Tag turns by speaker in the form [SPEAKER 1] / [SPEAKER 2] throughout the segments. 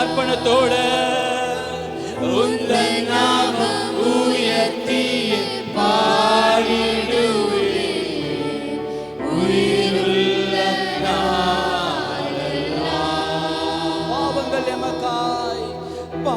[SPEAKER 1] அர்ப்பணத்தோட உந்தன் நாமம் உயர்த்தி பாடிடுவே. உயிருள்ள பாவங்கள் எமக்காய் பா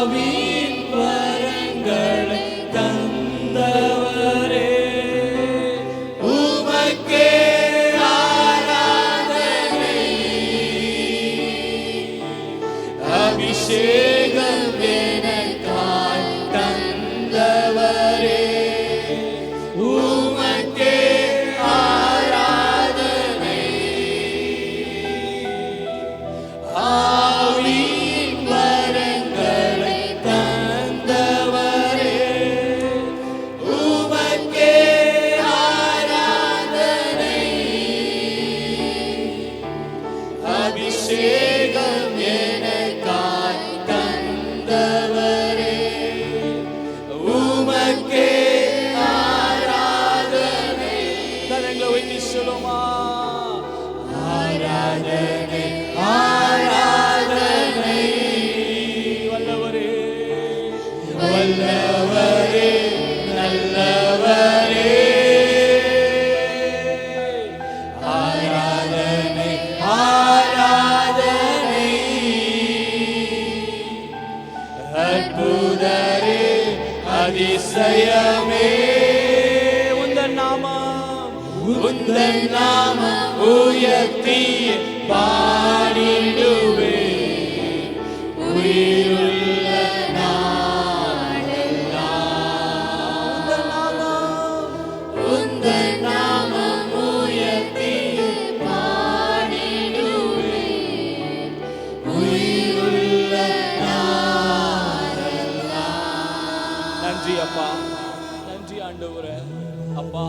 [SPEAKER 1] Amen. sim அதிசயமே. உந்தன் நாமம். உந்தன் நாமம் உயர்த்தி பாடிடுவே. உயிர் அப்பா. நன்றி ஆண்டவரே. அப்பா